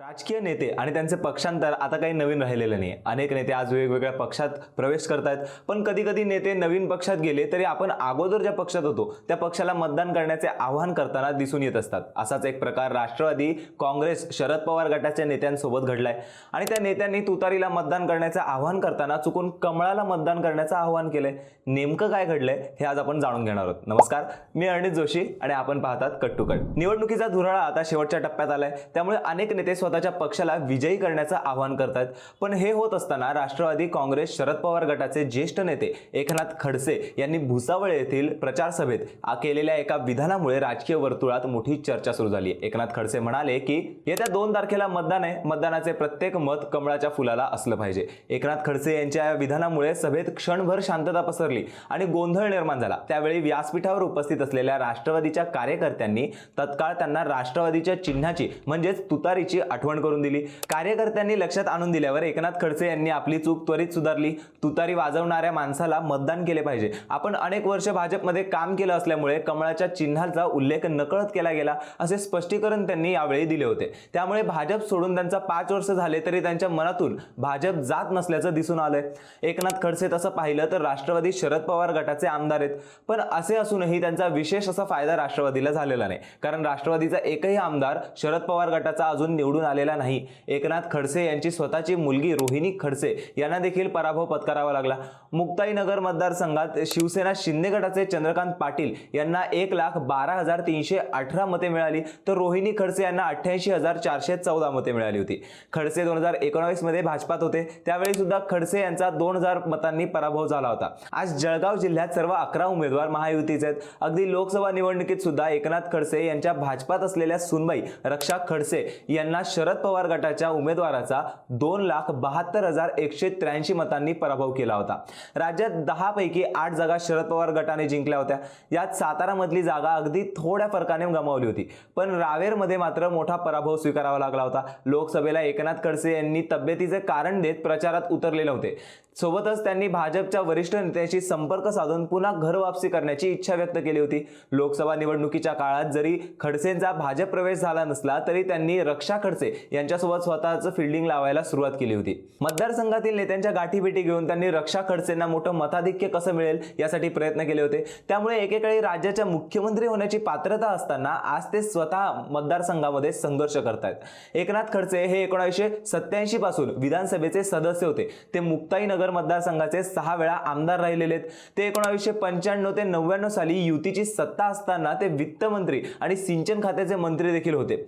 राजकीय नेते आणि त्यांचे पक्षांतर आता काही नवीन राहिलेलं नाही अनेक नेते आज वेगवेगळ्या पक्षात प्रवेश करतायत. पण कधी कधी नेते नवीन पक्षात गेले तरी आपण अगोदर ज्या पक्षात होतो त्या पक्षाला मतदान करण्याचे आवाहन करताना दिसून येत असतात. असाच एक प्रकार राष्ट्रवादी काँग्रेस शरद पवार गटाच्या नेत्यांसोबत घडलाय. आणि त्या नेत्यांनी तुतारीला मतदान करण्याचं आवाहन करताना चुकून कमळाला मतदान करण्याचं आवाहन केलंय. नेमकं काय घडलंय हे आज आपण जाणून घेणार आहोत. नमस्कार मी अनित जोशी आणि आपण पाहतात कट टू कट. निवडणुकीचा धुराळा आता शेवटच्या टप्प्यात आलाय. त्यामुळे अनेक नेते स्वतःच्या पक्षाला विजयी करण्याचं आवाहन करतात. पण हे होत असताना राष्ट्रवादी काँग्रेस शरद पवार गटाचे ज्येष्ठ नेते एकनाथ खडसे यांनी भुसावळ येथील प्रचार सभेत केलेल्या एका विधानामुळे राजकीय वर्तुळात मोठी चर्चा सुरू झाली. एकनाथ खडसे म्हणाले की येत्या दोन तारखेला मतदान आहे. मतदानाचे प्रत्येक मत कमळाच्या फुलाला असलं पाहिजे. एकनाथ खडसे यांच्या या विधानामुळे सभेत क्षणभर शांतता पसरली आणि गोंधळ निर्माण झाला. त्यावेळी व्यासपीठावर उपस्थित असलेल्या राष्ट्रवादीच्या कार्यकर्त्यांनी तत्काळ त्यांना राष्ट्रवादीच्या चिन्हाची म्हणजेच तुतारीची आठवण करून दिली. कार्यकर्त्यांनी लक्षात आणून दिल्यावर एकनाथ खडसे यांनी आपली चूक त्वरित सुधारली. तुतारी वाजवणाऱ्या माणसाला मतदान केले पाहिजे. आपण अनेक वर्ष भाजपमध्ये काम केलं असल्यामुळे कमळाच्या चिन्हाचा उल्लेख नकळत केला गेला असे स्पष्टीकरण त्यांनी यावेळी दिले होते. त्यामुळे भाजप सोडून त्यांचा पाच वर्ष झाले तरी त्यांच्या मनातून भाजप जात नसल्याचं दिसून आलंय. एकनाथ खडसे तसं पाहिलं तर राष्ट्रवादी शरद पवार गटाचे आमदार आहेत. पण असे असूनही त्यांचा विशेष असा फायदा राष्ट्रवादीला झालेला नाही. कारण राष्ट्रवादीचा एकही आमदार शरद पवार गटाचा अजून निवडून आलेला नाही. एकनाथ खडसे यांची स्वतःची मुलगी रोहिणी खडसे यांना देखील पराभव पत्करावा लागला. मुक्ताईनगर मतदारसंघात शिवसेना शिंदे गटाचे चंद्रकांत पाटील यांना एक लाख बारा हजार तीनशे अठरा मते मिळाली तर रोहिणी खडसे यांना अठ्ठ्याऐंशी हजार चारशे चौदा मते मिळाली होती. खडसे दोन हजार एकोणावीसमध्ये भाजपात होते. त्यावेळी सुद्धा खडसे यांचा दोन हजार मतांनी पराभव झाला होता. आज जळगाव जिल्ह्यात सर्व अकरा उमेदवार महायुतीचे आहेत. अगदी लोकसभा निवडणुकीत सुद्धा एकनाथ खडसे यांच्या भाजपात असलेल्या सुनबाई रक्षा खडसे यांना शरद पवार गटाच्या उमेदवाराचा दोन लाख बहात्तर हजार एकशे त्र्याऐंशी मतांनी पराभव केला होता. राज्यात दहा पैकी आठ जागा शरद पवार गटाने जिंकल्या होत्या. यात सातारामधली जागा अगदी थोड्या फरकाने गमावली होती. पण रावेरमध्ये मात्र मोठा पराभव स्वीकारावा लागला होता. लोकसभेला एकनाथ खडसे यांनी तब्येतीचे कारण देत प्रचारात उतरले नव्हते सोबतच त्यांनी भाजपच्या वरिष्ठ नेत्यांशी संपर्क साधून पुन्हा घर वापसी करण्याची इच्छा व्यक्त केली होती. लोकसभा निवडणुकीच्या काळात जरी खडसेंचा भाजप प्रवेश झाला नसला तरी त्यांनी रक्षा खडसे यांच्यासोबत स्वतःचं फिल्डिंग लावायला सुरुवात केली होती. मतदारसंघातील नेत्यांच्या गाठीभेटी घेऊन त्यांनी रक्षा खडसेंना मोठं मताधिक्य कसं मिळेल यासाठी प्रयत्न केले होते. त्यामुळे एकेकाळी राज्याच्या मुख्यमंत्री होण्याची पात्रता असताना आज ते स्वतः मतदारसंघामध्ये संघर्ष करतायत. एकनाथ खडसे हे एकोणीसशे सत्याऐंशी पासून विधानसभेचे सदस्य होते. ते मुक्ताईनगर मतदारसंघाचे सहा वेळा आमदार राहिलेले आहेत. ते एकोणावीसशे पंच्याण्णव ते नव्याण्णव साली युतीची सत्ता असताना ते वित्त मंत्री आणि सिंचन खात्याचे मंत्री देखील होते.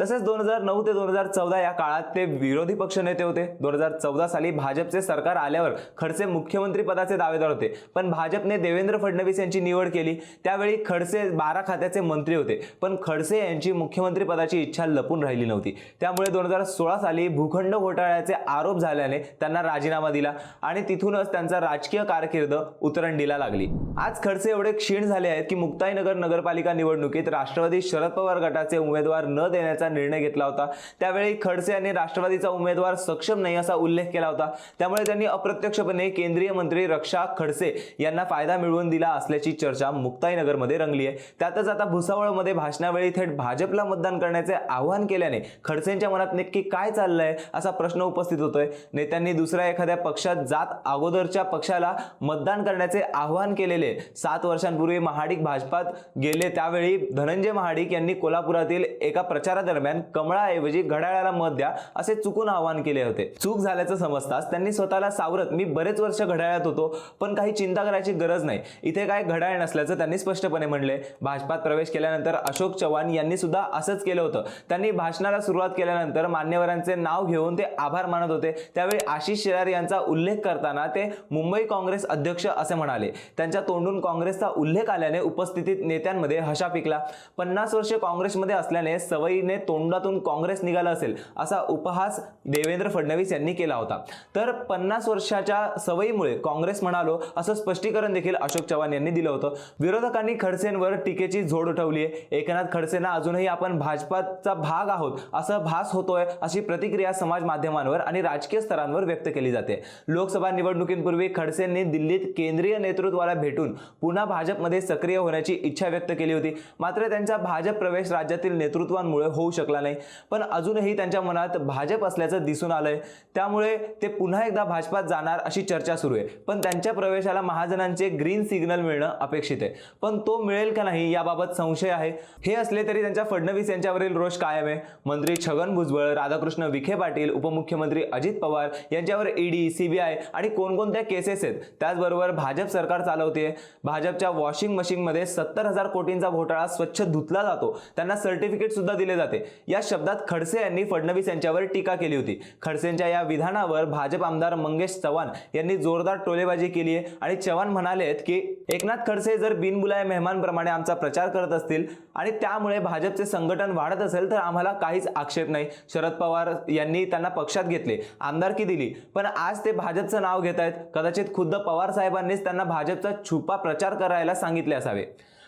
तसेच दोन हजार नऊ ते दोन हजार चौदा या काळात ते विरोधी पक्ष नेते होते. दोन हजार चौदा साली भाजपचे सरकार आल्यावर खडसे मुख्यमंत्री पदाचे दावेदार होते. पण भाजपने देवेंद्र फडणवीस यांची निवड केली. त्यावेळी खडसे बारा खात्याचे मंत्री होते. पण खडसे यांची मुख्यमंत्री पदाची इच्छा लपून राहिली नव्हती. त्यामुळे दोन हजार सोळा साली भूखंड घोटाळ्याचे आरोप झाल्याने त्यांना राजीनामा दिला आणि तिथूनच त्यांचा राजकीय कारकीर्द उतरंडीला लागली. आज खडसे एवढे क्षीण झाले आहेत की मुक्ताईनगर नगरपालिका निवडणुकीत राष्ट्रवादी शरद पवार गटाचे उमेदवार न देण्याचा निर्णय घेतला होता. त्यावेळी खडसे यांनी राष्ट्रवादीचा उमेदवार सक्षम नाही असा उल्लेख केला होता. त्यामुळे त्यांनी अप्रत्यक्षपणे केंद्रीय मंत्री रक्षा खडसे यांना फायदा मिळवून दिला असल्याची चर्चा मुक्ताईनगरमध्ये रंगली आहे. त्यातच आता भुसावळमध्ये भाषणावेळी थेट भाजपला मतदान करण्याचे आवाहन केल्याने खडसेंच्या मनात नक्की काय चाललंय असा प्रश्न उपस्थित होतोय. नेत्यांनी दुसऱ्या एखाद्या पक्षात जात अगोदरच्या पक्षाला मतदान करण्याचे आवाहन केलेले. सात वर्षांपूर्वी महाडिक भाजपात गेले. त्यावेळी धनंजय महाडिक यांनी कोल्हापुरातील एका प्रचारादरम्यान दरम्यान कमळाऐवजी घड्याळाला मत द्या असे चुकून आवाहन केले होते. चूक झाल्याचं समजताच त्यांनी स्वतःला सावरत मी बरेच वर्ष घड्याळात होतो पण काही चिंता करायची गरज नाही. इथे काय घड्याळ नसल्याचं त्यांनी स्पष्टपणे म्हणले. भाजपात प्रवेश केल्यानंतर अशोक चव्हाण यांनी सुद्धा असंच केलं होतं. त्यांनी भाषणाला सुरुवात केल्यानंतर मान्यवरांचे नाव घेऊन ते आभार मानत होते. त्यावेळी आशिष शेलार यांचा उल्लेख करताना ते मुंबई काँग्रेस अध्यक्ष असे म्हणाले. त्यांच्या तोंडून काँग्रेसचा उल्लेख आल्याने उपस्थितीत नेत्यांमध्ये हशा पिकला. पन्नास वर्षे काँग्रेसमध्ये असल्याने सवयीने तोंडातून काँग्रेस निघाला असेल असा उपहास देवेंद्र फडणवीस यांनी केला होता. तर पन्नास वर्षाच्या सवयीमुळे काँग्रेस म्हणालो असं स्पष्टीकरण देखील अशोक चव्हाण यांनी दिलं होतं. विरोधकांनी खडसेंवर टीकेची झोड उठवली आहे. एकनाथ खडसेंना अजूनही आपण भाजपाचा भाग आहोत असं भास होतोय अशी प्रतिक्रिया समाज माध्यमांवर आणि राजकीय स्तरांवर व्यक्त केली जाते. लोकसभा निवडणुकींपूर्वी खडसेंनी दिल्लीत केंद्रीय नेतृत्वाला भेटून पुन्हा भाजपमध्ये सक्रिय होण्याची इच्छा व्यक्त केली होती. मात्र त्यांचा भाजप प्रवेश राज्यातील नेतृत्वांमुळे होऊ शकला नाही. पण अजूनही त्यांच्या मनात भाजप असल्याचं दिसून आलंय. त्यामुळे ते पुन्हा एकदा भाजपात जाणार अशी चर्चा सुरू आहे. पण त्यांच्या प्रवेशाला महाजनांचे ग्रीन सिग्नल मिळणं अपेक्षित आहे. पण तो मिळेल का नाही याबाबत संशय आहे. हे असले तरी त्यांच्या फडणवीस यांच्यावरील रोष कायम आहे. मंत्री छगन भुजबळ राधाकृष्ण विखे पाटील उपमुख्यमंत्री अजित पवार यांच्यावर ईडी सीबीआय आणि कोणकोणत्या केसेस आहेत त्याचबरोबर भाजप सरकार चालवते भाजपच्या वॉशिंग मशीनमध्ये सत्तर हजार कोटींचा घोटाळा स्वच्छ धुतला जातो. त्यांना सर्टिफिकेट सुद्धा दिले जाते. या शब्दात खडसे यांनी फडणवीस यांच्यावर टीका केली होती. खडसेंच्या या विधानावर भाजप आमदार मंगेश चव्हाण यांनी जोरदार टोलेबाजी केली आहे आणि चव्हाण म्हणालेत की एकनाथ खडसे जर बिनबुलाय मेहमानप्रमाणे आमचा प्रचार करत असतील आणि त्यामुळे भाजपचे संघटन वाढत असेल तर आम्हाला काहीच आक्षेप नाही. शरद पवार यांनी त्यांना पक्षात घेतले आमदारकी दिली. पण आज ते भाजपचं नाव घेत आहेत कदाचित खुद्द पवार साहेबांनीच त्यांना भाजपचा छुपा प्रचार करायला सांगितले असावे.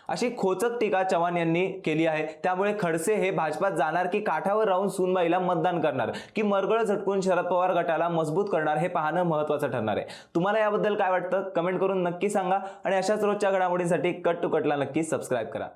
अशी खोचक टीका चव्हाण यांनी केली आहे. त्यामुळे खडसे हे भाजपात जाणार की काठावर राहून सुनबाईला मतदान करणार? की मरगळ झटकून शरद पवार गटाला मजबूत करणार हे पाहणं महत्त्वाचं ठरणार आहे. तुम्हाला याबद्दल काय वाटतं? कमेंट करून नक्की सांगा आणि अशाच रोजच्या घडामोडींसाठी कट टू कटला नक्की सबस्क्राईब करा.